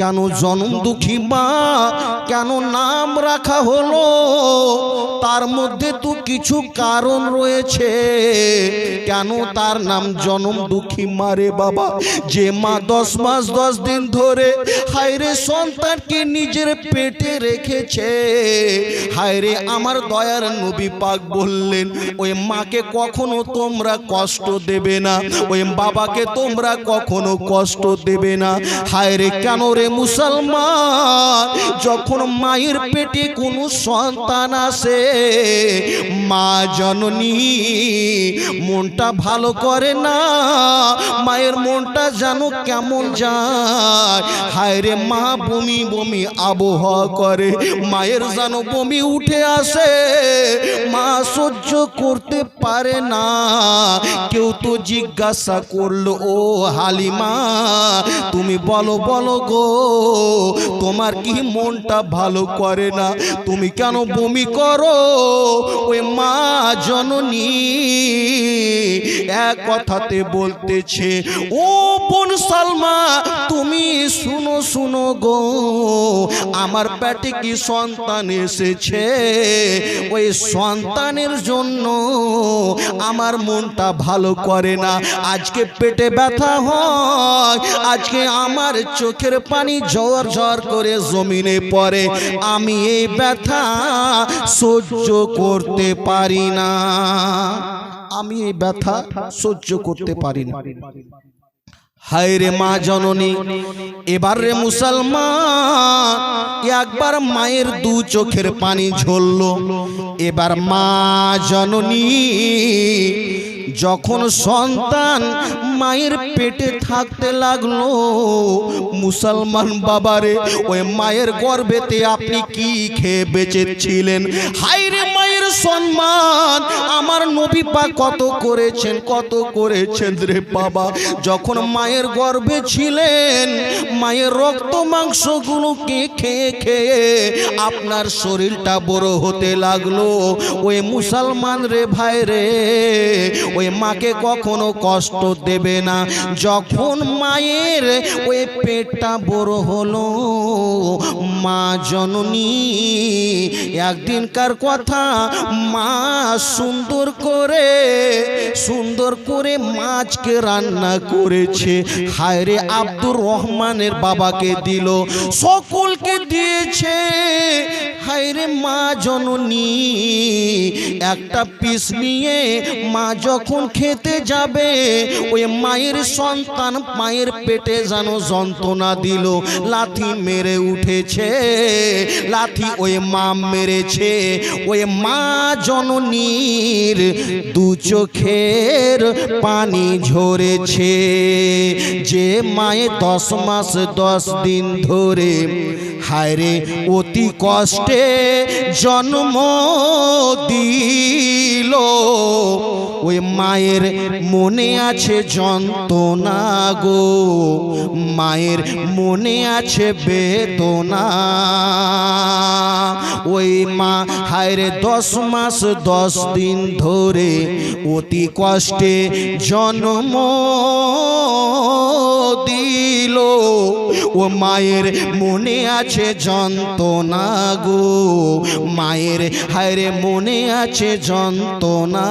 কেন জনম দুঃখী মা? কেন নাম রাখা হলো? তার মধ্যে তো কিছু কারণ রয়েছে। কেন তার নাম জনম দুঃখী মারে বাবা? যে মা দশ মাস, দশ দিন ধরে হায়রে সন্তানকে নিজের পেটে রেখেছে। হায়রে আমার দয়ার নবী পাক বললেন, ওই মাকে কখনো তোমরা কষ্ট দেবে না। ওই বাবাকে তোমরা কখনো কষ্ট দেবে না। হায়রে কেন রে মুসলমান, যখন মায়ের পেটে কোনো সন্তান আসে, মা জননী, মনটা ভালো করে না, মায়ের মনটা যেন কেমন যায়। হায়রে মা, বমি বমি আবহাওয়া করে, মায়ের যেন বমি উঠে আসে, মা সহ্য করতে পারে না। কেউ তো জিজ্ঞাসা করল, ও হালিমা, তুমি বলো বলো গো তোমার কি মনটা ভালো করে না? তুমি কেন বমি করো? ওই মা জননী এক কথাতে বলতেছে, ও বোন সালমা, তুমি শুনো শুনো গো। আমার পেটে কি সন্তান এসেছে? ওই সন্তানের জন্য আমার মনটা ভালো করে না। আজকে পেটে ব্যথা হয়, আজকে আমার চোখের পানি ঝর ঝর করে জমিনে পড়ে। আমি এই ব্যথা সহ্য করতে পারি না। আমি এই ব্যথা সহ্য করতে পারি না। হায় রে মা জননী এবার রে মুসলমান একবার মায়ের দু চোখের পানি ঝরলো। এবার মা জননী যখন সন্তান মায়ের পেটে থাকতে লাগল, মুসলমান বাবারে, ওই মায়ের গর্ভেতে আপনি কি খেয়ে বেঁচেছিলেন? হায় রে মায়ের সম্মান, আমার নবী পা কত করেছেন কত করেছেন রে বাবা? যখন মায়ের গর্ভে ছিলেন, মায়ের রক্ত মাংসগুলোকে খেয়ে খেয়ে আপনার শরীরটা বড় হতে লাগল। ওই মুসলমান রে ভাই রে ওই মাকে কখনো কষ্ট দেবে না। যখন মায়ের ওই পেটটা বড় হলো, মা জননী, একদিনকার কথা মা সুন্দর করে সুন্দর করে মাছকে রান্না করেছে। হায়রে আব্দুর রহমানের বাবাকে দিল, সকলকে দিয়েছে। হায়রে মা জননী, একটা পিস নিয়ে মা খেতে যাবে, ওই মায়ের সন্তান মায়ের পেটে যেন যন্ত্রণা দিল। লাথি মেরে উঠেছে, লাথি ওই মা মেরেছে। ওই মা জননীর দু চোখের পানি ঝরেছে। যে মায়ে দশ মাস, দশ দিন ধরে হায়রে অতি কষ্টে জন্ম দিল। ওই মায়ের মনে আছে যন্ত্রণা গো। মায়ের মনে আছে বেদনা। ওই মা হায়রে দশ মাস, দশ দিন ধরে অতি কষ্টে জন্ম দিল। ও মায়ের মনে আছে যন্ত্রণা গো। মায়ের, হায়রে মনে আছে যন্ত্রণা।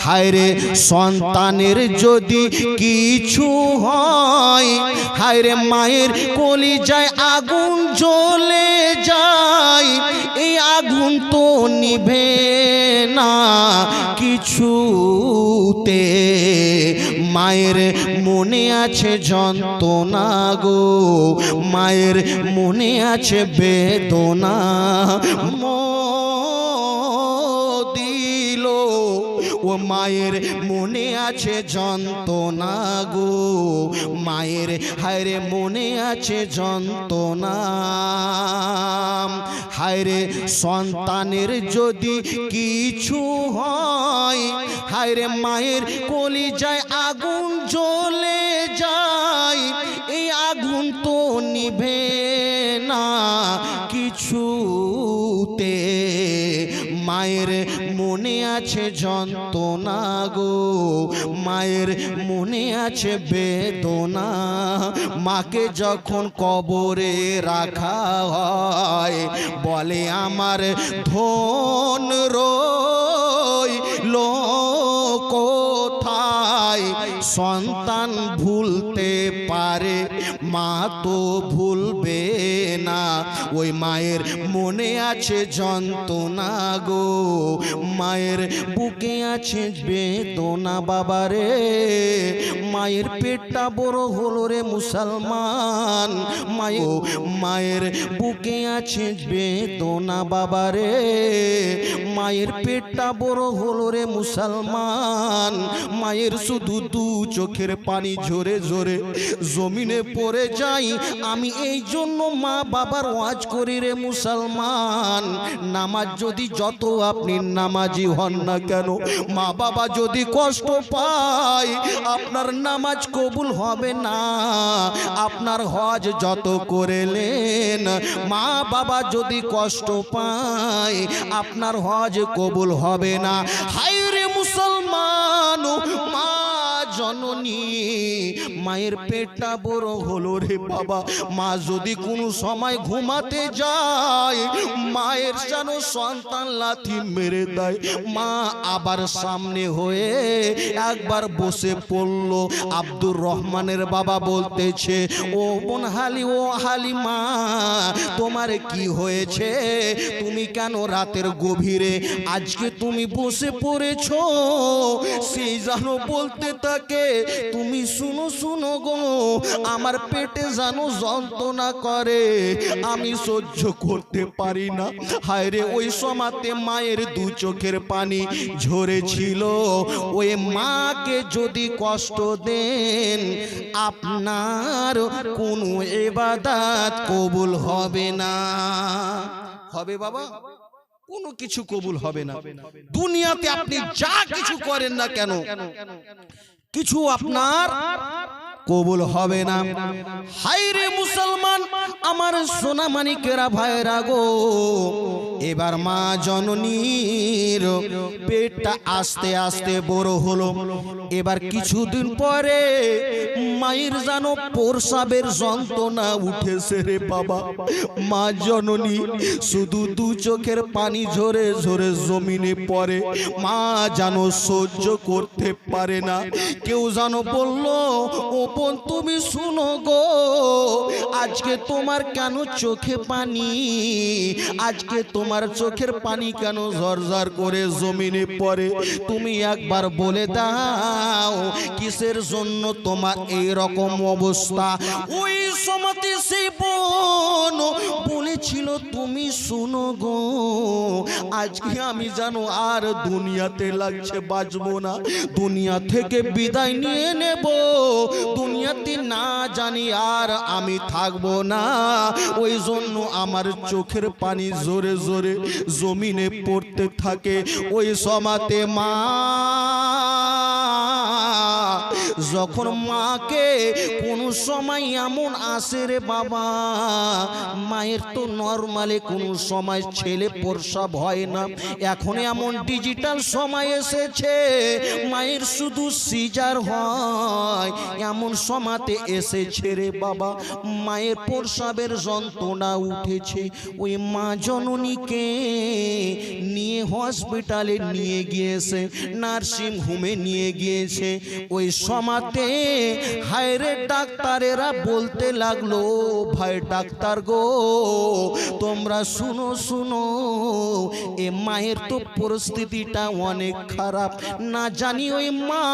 হায়রে সন্তানের যদি কিছু হয়, হায়রে মায়ের কলি যায় আগুন জ্বলে যায়। এই আগুন তো নিভে না কিছুতে। মায়ের মনে আছে যন্ত্রণা গো। মায়ের মনে আছে বেদনা। ও মায়ের মনে আছে যন্ত্রণা গো। মায়ের, হায়রে মনে আছে যন্ত্রণা। হায়রে সন্তানের যদি কিছু হয় হায়রে মায়ের কলি যায় আগুন জ্বলে যায়। এই আগুন তো নিভে না কিছুতে। মায়ের মনে আছে যন্ত্রণা গো। মায়ের মনে আছে বেদনা। মাকে যখন কবরে রাখা হয় বলে আমার ধন রই সন্তান ভুলতে পারে, মা তো ভুলবে না। ওই মায়ের মনে আছে যন্ত্রণা গো, মায়ের বুকে আছে বেদনা। বাবারে মায়ের পেটটা বড় হলো রে মুসলমান। মায়ের মায়ের বুকে আছে বেদনা। বাবারে মায়ের পেটটা বড় হলো রে মুসলমান। মায়ের শুধু দু চোখের পানি ঝরে ঝরে জমিনে পড়ে যাই। আমি এই জন্য মা বাবার ওয়াজ করি রে মুসলমান। নামাজ যদি যত আপনি নামাজি হন না কেন, মা বাবা যদি কষ্ট পায়, আপনার নামাজ কবুল হবে না। আপনার হজ যত করেলেন, মা বাবা যদি কষ্ট পায়, আপনার হজ কবুল হবে না। হাই রে মুসলমান জননী, মায়ের পেটটা বড় হলো রে বাবা। মা যদি কোনো সময় ঘুমাতে যায়, মায়ের যেন সন্তান লাথি মেরে দেয়। মা আবার সামনে হয়ে একবার বসে পড়ল। আব্দুর রহমানের বাবা বলতেছে, ও বোন হালি, ও হালি মা তোমার কি হয়েছে? তুমি কেন রাতের গভীরে আজকে তুমি বসে পড়েছো? সেই যেন বলতে তাকে তুমি শুনো শুনো গো, আমার পেটে জানো যন্ত্রণা করে। আমি সহ্য করতে পারি না। হায় রে, ওই সমাতে মায়ের দু চোখের পানি ঝরেছিল ওই মাকে যদি কষ্ট দেন, আপনার কোনো এবাদাত কবুল হবে না। হবে বাবা? কোনো কিছু কবুল হবে না। দুনিয়াতে আপনি যা কিছু করেন না কেন? কিছু আপনার কবুল হবে না। হাইরে মুসলমান, আমার সোনা মানিকেরা ভাইরা গো, এবার মা জননীর পেটটা আস্তে আস্তে বড় হলো। এবার কিছুদিন পরে মায়ের যেন প্রসাবের যন্ত্রণা উঠেছে রে বাবা। মা জননী শুধু দু চোখের পানি ঝরে ঝরে জমিনে পড়ে। মা যেন সহ্য করতে পারে না। কেউ যেন বলল, ও বোন, তুমি শুনো গো, আজকে তোমার কেন চোখে পানি? আজকে তোমার চোখের পানি কেন ঝরঝর করে জমিনে পড়ে? তুমি একবার বলে দাও, কিসের জন্য তোমার এই রকম অবস্থা? ওই সময়তে সেই বোন বলেছিল, তুমি শুনো গো, আজকে আমি জানো আর দুনিয়াতে লাগছে, বাঁচবো না। দুনিয়া থেকে বিদায় নিয়ে নেব। দুনিয়াতে না জানি আর আমি থাকব না। ওই জন্য আমার চোখের পানি জোরে জোরে জমিনে পড়তে থাকে। ওই সমাতে মা যখন মাকে কোনো সময় এমন আসে রে বাবা, মায়ের তো নর্মালে কোনো সময় ছেলে প্রসব হয় না। এখন এমন ডিজিটাল সময় এসেছে, মায়ের শুধু সিজার হয়। এমন সমাতে এসেছে রে বাবা, মায়ের প্রসাবের যন্ত্রণা উঠেছে। ওই মা জননীকে নিয়ে হসপিটালে নিয়ে গিয়েছে নার্সিং হোমে নিয়ে গিয়েছে। ওই সমাতে হায়রে ডাক্তারেরা বলতে লাগল, ভাই ডাক্তার গো, তোমরা শুনো শুনো, এ মায়ের তো পরিস্থিতিটা অনেক খারাপ। না জানি ওই মা,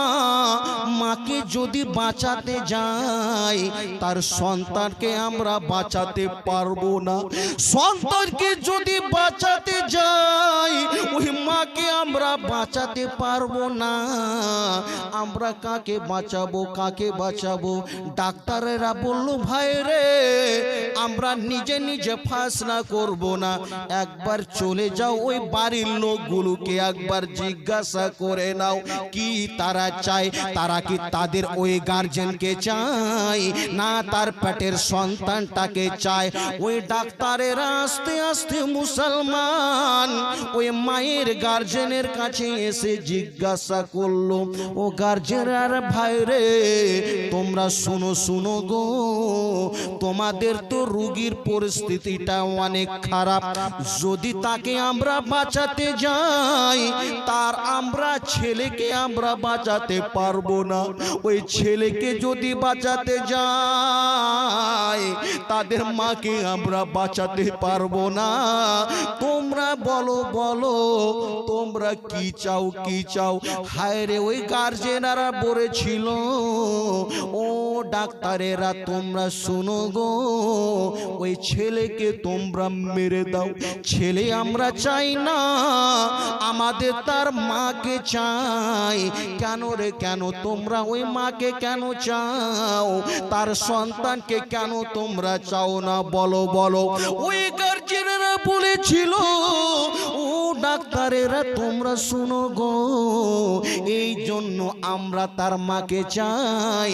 মাকে যদি বাঁচাতে যাই তার সন্তানকে আমরা বাঁচাতে পারব না। সন্তানকে যদি বাঁচাতে যাই ওই মাকে আমরা বাঁচাতে পারব না। আমরা কাকে বাঁচাবো, কাকে বাঁচাবো? ডাক্তারেরা বলল, ভাই রে, আমরা নিজে নিজে ফাঁস না করব না। একবার চলে যাও ওই বাড়ির লোকগুলোকে, একবার জিজ্ঞাসা করে নাও কি তারা চায়। তারা কি তাদের ওই গার্জেনকে চায় না তার পেটের সন্তানটাকে চায়? ওই ডাক্তারেরা আস্তে আস্তে মুসলমান, ওই মায়ের গার্জেনের কাছে এসে জিজ্ঞাসা করল, ও গার্জেনার ভাই রে, তোমরা শুনো শুনো গো। তোমাদের তো রুগীর পরিস্থিতিটা অনেক খারাপ। যদি তাকে আমরা বাঁচাতে যাই, তার আমরা ছেলেকে আমরা বাঁচাতে পারব না। ওই ছেলেকে যদি বাঁচাতে যাই, তাদের মাকে আমরা বাঁচাতে পারব না। তোমরা বলো বলো, তোমরা কি চাও কি চাও? হায় রে, ওই গার্জেনারা বলেছিল ও ডাক্তারেরা, তোমরা শোনো গো। ওই ছেলেকে তোমরা মেরে দাও। ছেলে আমরা চাই না, আমাদের তার মাকে চাই। কেন রে, কেন তোমরা ওই মাকে কেন চাও? তার সন্তানকে কেন তোমরা চাও না? বলো বলো। ওই গার্জেনেরা বলেছিল, ও ডাক্তারেরা, তোমরা শুনো গো। এই জন্য আমরা তার মাকে চাই।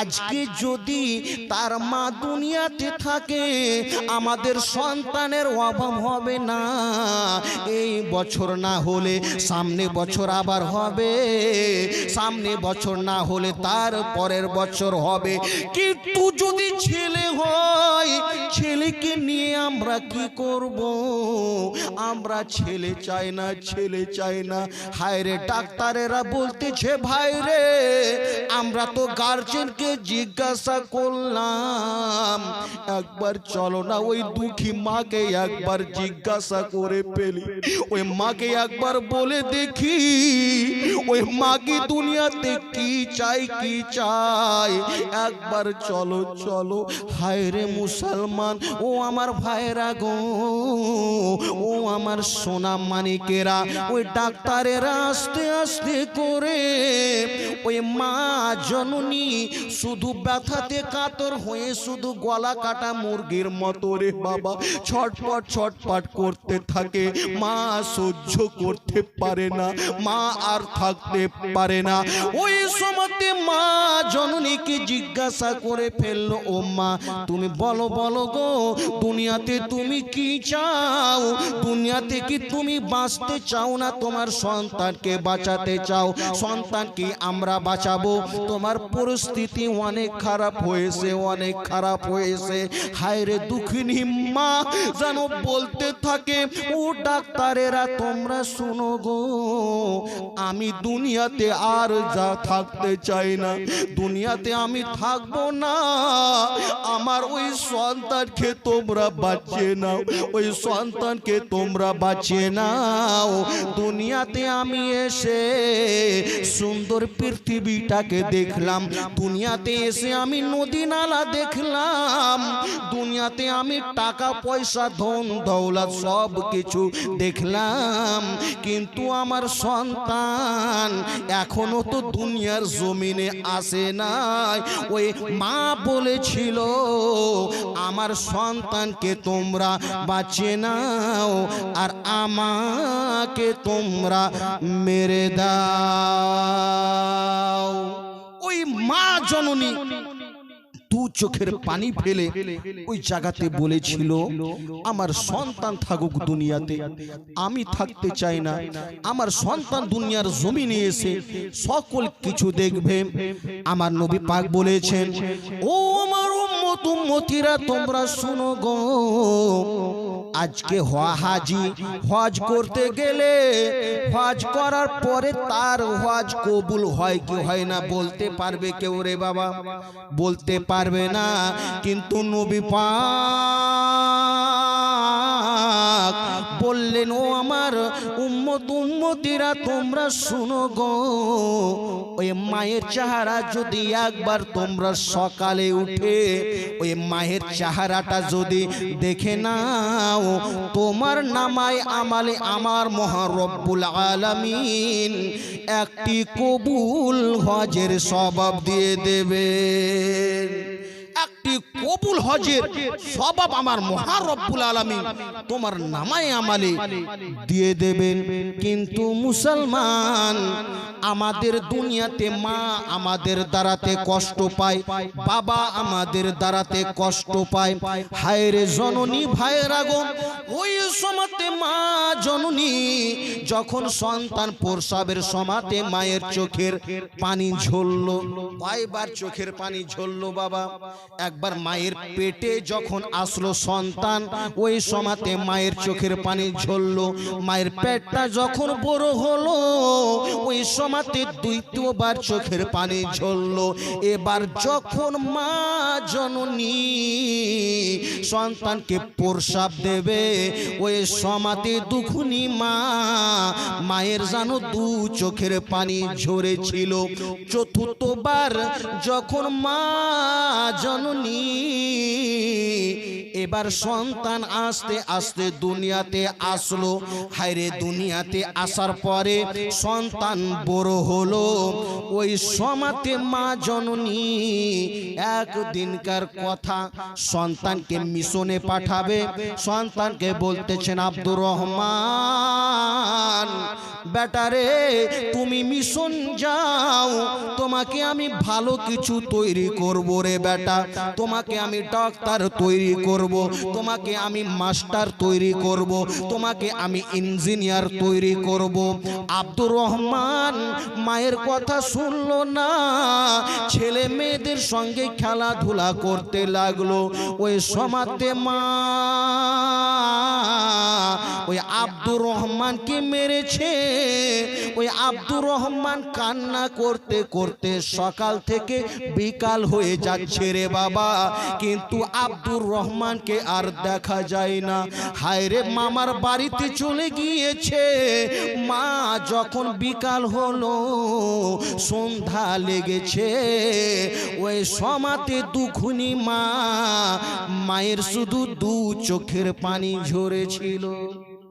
আজকে যদি তার মা দুনিয়াতে থাকে, আমাদের সন্তানের অভাব হবে না। এই বছর না হলে সামনে বছর আবার হবে। সামনে বছর না হলে তার পরের বছর হবে। কিন্তু যদি ছেলে হয়, ছেলেকে নিয়ে আমরা কি করব? আমরা ছেলে চাই না, ছেলে চাই না। হায় রে, ডাক্তারেরা বলতেছে, ভাই রে আমরা তো গার্জেনকে জিজ্ঞাসা করলাম, একবার চলো না ওই দুঃখী মাকে একবার জিজ্ঞাসা করে পেলি ওই মাকে একবার বলে দেখি, ওই মাকে দুনিয়াতে কি চাই কি চাই একবার চলো চলো, হায় রে মুসলমান, ও আমার ভাইরা গো, ও আমার সোনা মানিকেরা, ওই ডাক্তারেরা আস্তে আস্তে করে ওই মা জননী, শুধু ব্যথাতে কাতর হয়ে শুধু গলা কাটা মুরগির মতো রে বাবা। ছটপট ছটপট করতে থাকে, মা সহ্য করতে পারে না, মা আর থাকতে পারে না। ওই সময়তে মা জননীকে জিজ্ঞাসা করে ফেলল, ও মা, তুমি বলো বলো গো, দুনিয়াতে তুমি কি চাও? দুনিয়াতে কি তুমি বাঁচতে চাও না? তোমার সন্তানকে বাঁচাতে চাও। সন্তানকে আমরা বাঁচাবো। তোমার পরিস্থিতি অনেক খারাপ হয়েছে, অনেক খারাপ হয়েছে। হায় রে দুঃখিনী মা, যেন বলতে থাকে, ও ডাক্তারেরা, তোমরা শুনো গো, আমি দুনিয়াতে আর যা থাকতে চাই না। দুনিয়াতে আমি থাকব না। আমার ওই সন্তানকে তোমরা বাঁচিয়ে নাও। ওই সন্তানকে তোমরা বাঁচিয়ে নাও। দুনিয়াতে আমি এসে সুন্দর পৃথিবীটাকে দেখলাম। দুনিয়াতে এসে আমি নদী নালা দেখলাম। দুনিয়াতে আমি টাকা, পয়সা, ধন, দৌলত সব কিছু দেখলাম। কিন্তু আমার সন্তান এখনও তো দুনিয়ার জমিনে আসে নাই। ওই মা বলেছিল, আমার সন্তানকে তোমরা বাঁচে নাও আর আমাকে তোমরা মেরে দাও। ওই মা জননী চোখের পানি ফেলে ওই জায়গাতে বলেছিল আমার সন্তান থাকুক দুনিয়াতে। আমি থাকতে চাই না। আমার সন্তান দুনিয়ার জমিনে এসে সকল কিছু দেখবে। আমার নবী পাক বলেছেন ও আমার উম্মত উম্মতিরা তোমরা শুনো গো। আজকে হওয়া হাজি হজ করতে গেলে হজ করার পরে তার হজ কবুল হয় কি হয় না বলতে পারবে কেউ রে বাবা? বলতে পারবে না, কিন্তু নবী পাক বললেন, ও আমার উম্মত উম্মত উম্মতিরা, তোমরা শুনো গো, ওই মায়ের চেহারা যদি একবার তোমরা সকালে উঠে, ওই মায়ের চেহারাটা যদি দেখে নাও, তোমার নামায় আমালে, আমার মহারব্বুল আলামিন একটি কবুল হজের স্বভাব দিয়ে দেবেন একটি কবুল হজের সবাব আমার মহারব্বুল আলামিন। তোমার নামায় আমালে দিয়ে দেবেন। কিন্তু মুসলমান আমাদের দুনিয়াতে মা আমাদের দ্বারাতে কষ্ট পায়, বাবা আমাদের দ্বারাতে কষ্ট পায়। হায়রে জননী ভাইয়ের আগম ওই সমাতে মা জননী যখন সন্তান প্রসাবের সমাতে মায়ের চোখের পানি ঝরলো, কয়বার চোখের পানি ঝরলো বাবা? একবার মায়ের পেটে যখন আসলো সন্তান, ওই সমাতে মায়ের চোখের পানি ঝরলো। মায়ের পেটটা যখন বড় হলো, ওই সমাতে দ্বিতীয়বার চোখের পানি ঝরলো। এবার যখন মা জননী সন্তানকে প্রসাব দেবে, ওই সমাতে দুখুনি মা, মায়ের জানো দু চোখের পানি ঝরেছিল। চতুর্থবার যখন মা জননী এবার সন্তান আস্তে আস্তে দুনিয়াতে আসলো। হায়রে দুনিয়াতে আসার পরে সন্তান বড় হলো। ওই সমাতে মা জননী একদিনকার কথা সন্তানকে মিশনে পাঠাবে। সন্তানকে বলতেছেন, আব্দুর রহমান বেটারে তুমি মিশন যাও। তোমাকে আমি ভালো কিছু তৈরি করব রে বেটা। তোমাকে আমি ডাক্তার তৈরি করব তোমাকে আমি মাস্টার তৈরি করব তোমাকে আমি ইঞ্জিনিয়ার তৈরি করব। আব্দুর রহমান মায়ের কথা শুনলো না ছেলে মেয়েদের সঙ্গে খেলাধুলা করতে লাগল। ওই সমাতে মা ওই আব্দুর রহমানকে মেরেছে? ওই আব্দুর রহমান কান্না করতে করতে সকাল থেকে বিকাল হয়ে যাচ্ছে রে বাবা। কিন্তু আব্দুর রহমানকে আর দেখা যায় না। হায় রে মামার বাড়িতে চলে গিয়েছে। মা যখন বিকাল হলো, সন্ধ্যা লেগেছে। ওই সমাতে দুখুনি মা, মায়ের শুধু দু চোখের পানি ঝরেছিল।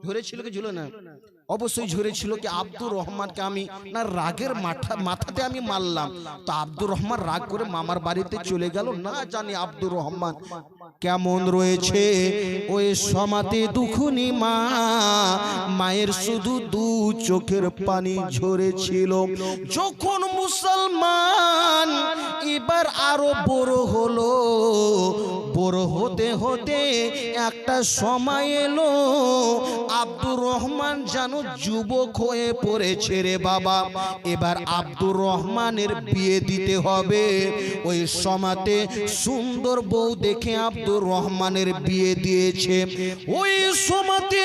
ঝরেছিল কি ঝুলো না? অবশ্যই ঝরেছিল কি আব্দুর রহমানকে আমি, না রাগের মাথা মাথাতে আমি মারলাম। তো আব্দুর রহমান রাগ করে মামার বাড়িতে চলে গেল। না জানি আব্দুর রহমান কেমন রয়েছে। ওই সমাতে দুখুনি মা, মায়ের শুধু দু চোখের পানি ঝরেছিল। যখন মুসলমান এবার আরও বড় হলো বড় হতে হতে একটা সময় এলো। আব্দুর রহমান যেন যুবক হয়ে পড়েছে রে বাবা। এবার আব্দুর রহমানের বিয়ে দিতে হবে। ওই সমাতে সুন্দর বউ দেখে আব্দুর রহমানের বিয়ে দিয়েছে। ওই সমাতে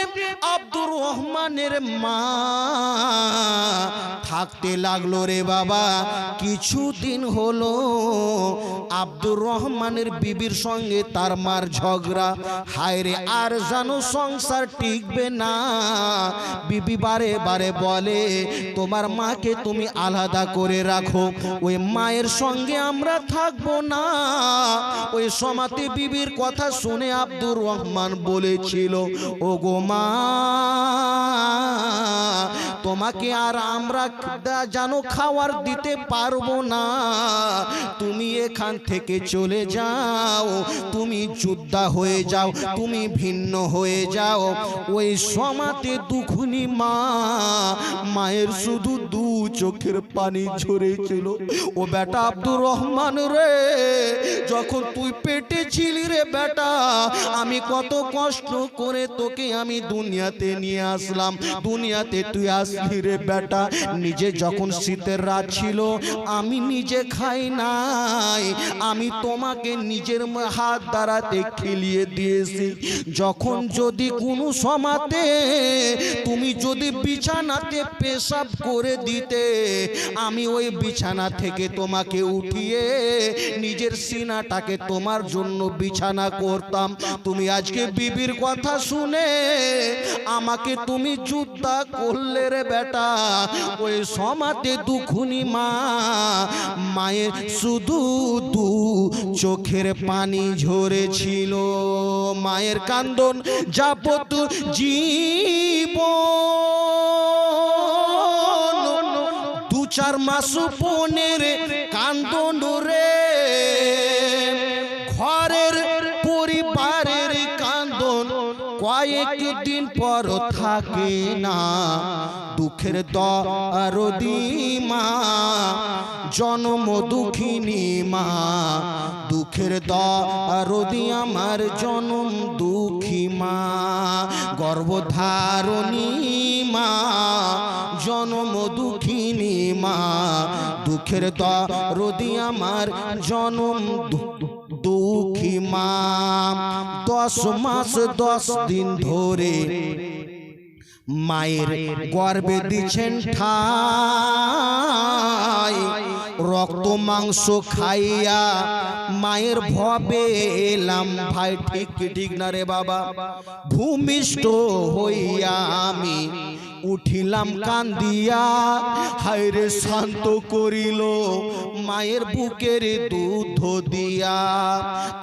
আব্দুর রহমানের মা থাকতে লাগল রে বাবা। কিছুদিন হলো আব্দুর রহমানের বিবির সঙ্গে তার মার ঝগড়া। হায় রে, আর জানো সংসার টিকবে না। বিবি বারে বারে বলে, তোমার মাকে তুমি আলাদা করে রাখো। ওই মায়ের সঙ্গে আমরা থাকব না। ওই সমাতে বিবির কথা শুনে আব্দুর রহমান বলেছিল ও গো মা, তোমাকে আর আমরা জানো খাওয়ার দিতে পারব না। তুমি এখান থেকে চলে যাও, তুমি যোদ্ধা হয়ে যাও, তুমি ভিন্ন হয়ে যাও। ওই সমাতে দুখুনি মা, মায়ের শুধু দু চোখের পানি ঝরেছিল ও বেটা আব্দুর রহমান রে, যখন তুই পেটে ছিলি রে বেটা, আমি কত কষ্ট করে তোকে আমি দুনিয়াতে নিয়ে আসলাম। দুনিয়াতে তুই আসলি রে বেটা, নিজে যখন শীতের রাত ছিল, আমি নিজে খাই নাই। আমি তোমাকে নিজের হাত দ্বারাতে খেলিয়ে দিয়েছি। যখন যদি কোনো সমাতে, তুমি যদি বিছানাতে পেশাব করে দিতে দিতে আমি ওই বিছানা থেকে তোমাকে উঠিয়ে নিজের সিনাটাকে তোমার জন্য বিছানা করতাম। তুমি আজকে বিবির কথা শুনে আমাকে তুমি যুদ্ধা করলে রে বেটা। ওই সমাতে দুখুনি মা, মায়ের শুধু দু চোখের পানি ঝরেছিল। মায়ের কান্দন যাবত জীবন। দু চার মাস পনেরো কান্দন রে। ঘরের পরিবারের কান্দন কয়েক দিন পর থাকে না। দুঃখের দরদি মা, জন্ম দুঃখিনী মা। দুঃখের দরদি আমার জনম দুঃখী মা। গর্ভধারণী মা, জনম দুঃখিনী মা, দুঃখের দরদি আমার জনম, দুঃখী মা। দশ মাস, দশ দিন ধরে মায়ের গর্বে দিচ্ছেন ঠাই। রক্ত, মাংস খাইয়া মায়ের ভবে এলাম। ভাই, ঠিক ঠিক না রে বাবা? ভূমিষ্ঠ হইয়া আমি। উঠিলাম কান্দিয়া, হায়রে শান্ত করিল মায়ের বুকের দুধ দিয়া।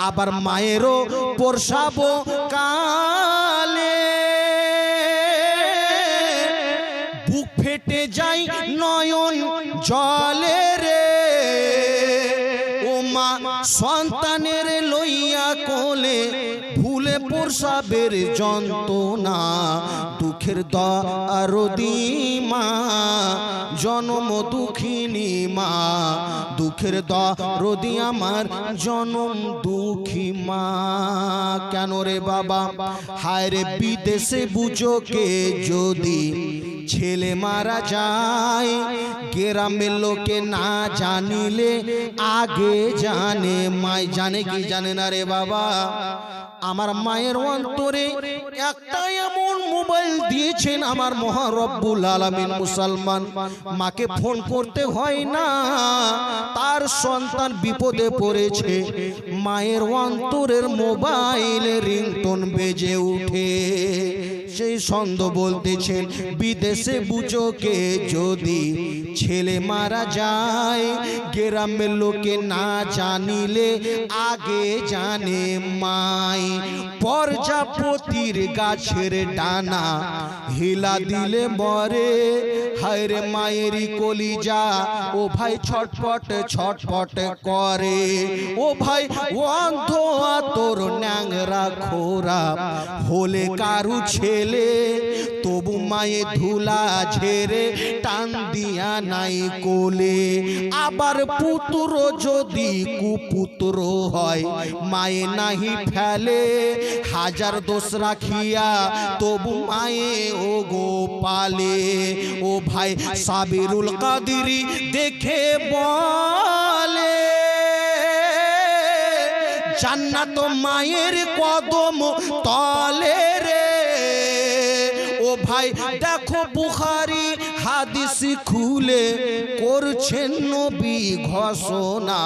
আবার মায়েরও প্রসাব কালে। বুক ফেটে যাই নয়ন জলে রে। ও মা, সন্তানের লইয়া কোলে ভুলে প্রসাবের যন্ত্রণা। দুঃখের দরদি মা, জনম দুঃখিনী মা। দুঃখের দরদি আমার জনম দুঃখী মা। কেন রে বাবা? হায় রে বিদেশে বুঝোকে যদি ছেলে মারা যায়, গ্রামের লোকে না জানিলে আগে জানে, মাই জানে কি জানে না রে বাবা? আমার মায়ের অন্তরে একটা এমন মোবাইল দিয়েছেন আমার মহারব্বুল আলমিন মুসলমান। মাকে ফোন করতে হয় না। তার সন্তান বিপদে পড়েছে। মায়ের অন্তরের মোবাইলে রিংটোন বেজে উঠে। সেই ছন্দ বলতেছেন, বিদেশে বুঝোকে যদি ছেলে মারা যায়, গ্রামের লোকে না জানিলে আগে জানে মাই। প্রজাপতির গাছের ডানা হিলা দিলে মরে, হায়রে মায়েরই কলিজা, ও ভাই ছটপট ছটপট করে। ও ভাই অন্ধ তোর ন্যাংরা খোরা, হলে কারু ছেলে তবু মায়ে ধুলা ঝেড়ে টান দিয়া নাই কোলে। আবার পুত্র যদি কুপুত্র হয়, মায়ে নাহি ফেলে। হাজার দোষ রাখিয়া তবু মায়ে ও গোপালে ও ভাই সাবিরুল কাদিরি দেখে বলে, জান্নাত মায়ের কদম তলে। ভাই, দেখো বুখারি হাদিস খুলে করছেন নবী ঘোষণা।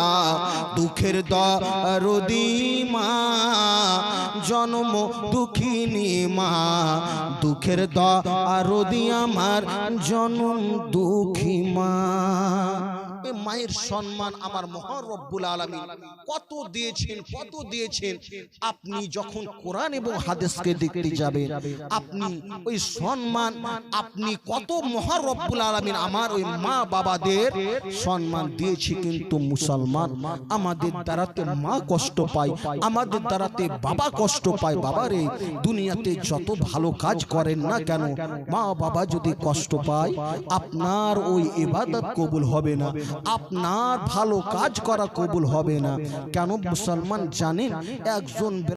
দুঃখের দরদি মা, জন্ম দুঃখিনী মা। দুঃখের দরদি আমার, জন্ম দুঃখী মা। এ মায়ের সম্মান আমার মহারব্বুল আলামিন। কত দিয়েছেন কত দিয়েছেন। আপনি যখন কোরআন এবং হাদিসকে দেখতে যাবেন, আপনি ওই সম্মান, আপনি কত মহারব্বুল আলামিন আমার ওই মা বাবাদের সম্মান দিয়েছি কিন্তু মুসলমান আমাদের দ্বারাতে মা কষ্ট পায়, আমাদের দ্বারাতে বাবা কষ্ট পায়। বাবারে, দুনিয়াতে যত ভালো কাজ করেন না কেন, মা বাবা যদি কষ্ট পায়, আপনার ওই ইবাদত কবুল হবে না। আপনার ভালো কাজ করা কবুল হবে না। কেন মুসলমান জানেন একজন